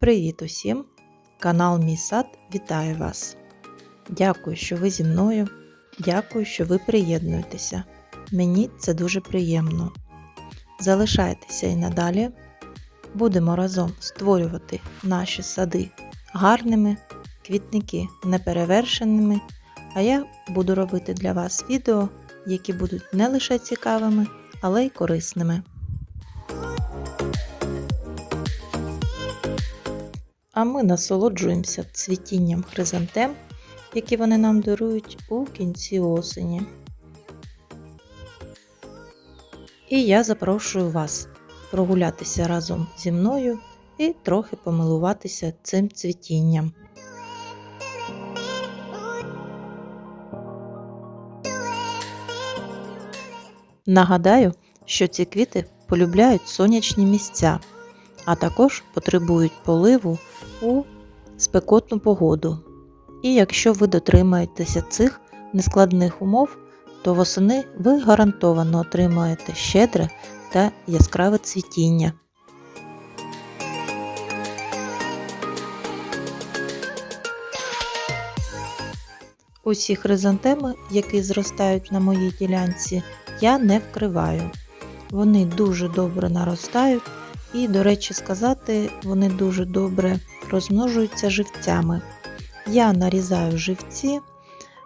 Привіт усім! Канал Мій Сад вітає вас. Дякую, що ви зі мною. Дякую, що ви приєднуєтеся. Мені це дуже приємно. Залишайтеся і надалі. Будемо разом створювати наші сади гарними, квітники неперевершеними. А я буду робити для вас відео, які будуть не лише цікавими, але й корисними. А ми насолоджуємося цвітінням хризантем, які вони нам дарують у кінці осені. І я запрошую вас прогулятися разом зі мною і трохи помилуватися цим цвітінням. Нагадаю, що ці квіти полюбляють сонячні місця, а також потребують поливу у спекотну погоду. І якщо ви дотримаєтеся цих нескладних умов, то восени ви гарантовано отримаєте щедре та яскраве цвітіння. Усі хризантеми, які зростають на моїй ділянці, я не вкриваю. Вони дуже добре наростають і, до речі сказати, вони дуже добре розмножуються живцями. Я нарізаю живці,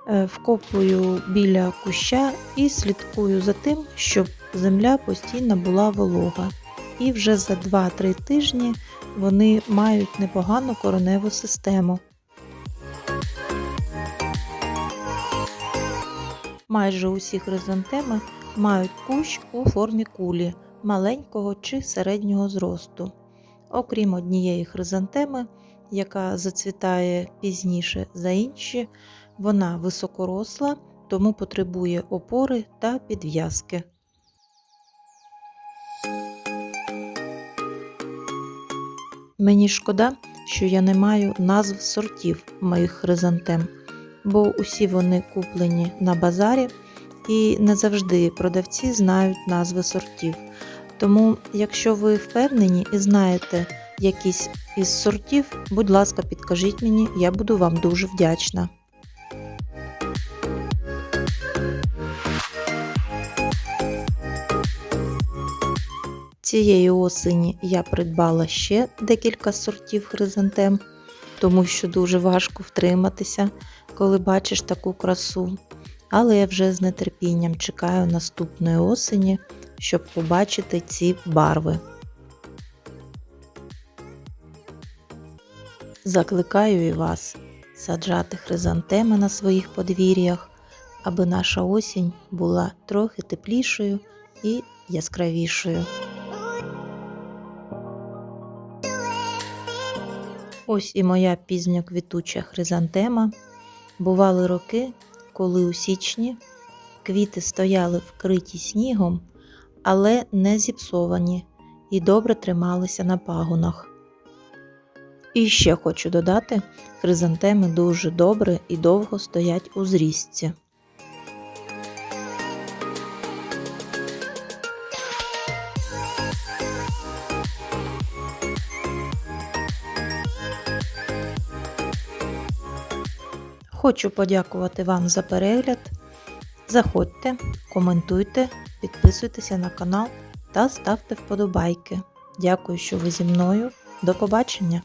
е, вкопую біля куща і слідкую за тим, щоб земля постійно була волога. І вже за 2-3 тижні вони мають непогану короневу систему. Майже усі хризантеми мають кущ у формі кулі маленького чи середнього зросту. Окрім однієї хризантеми, яка зацвітає пізніше за інші, вона високоросла, тому потребує опори та підв'язки. Мені шкода, що я не маю назв сортів моїх хризантем, бо усі вони куплені на базарі і не завжди продавці знають назви сортів. Тому, якщо ви впевнені і знаєте якісь із сортів, будь ласка, підкажіть мені, я буду вам дуже вдячна. Цієї осені я придбала ще декілька сортів хризантем, тому що дуже важко втриматися, коли бачиш таку красу. Але я вже з нетерпінням чекаю наступної осені, щоб побачити ці барви. Закликаю і вас саджати хризантеми на своїх подвір'ях, аби наша осінь була трохи теплішою і яскравішою. Ось і моя пізньоквітуча хризантема. Бували роки, коли у січні квіти стояли вкриті снігом, але не зіпсовані і добре трималися на пагонах. І ще хочу додати, хризантеми дуже добре і довго стоять у зрізці. Хочу подякувати вам за перегляд. Заходьте, коментуйте, підписуйтеся на канал та ставте вподобайки. Дякую, що ви зі мною. До побачення!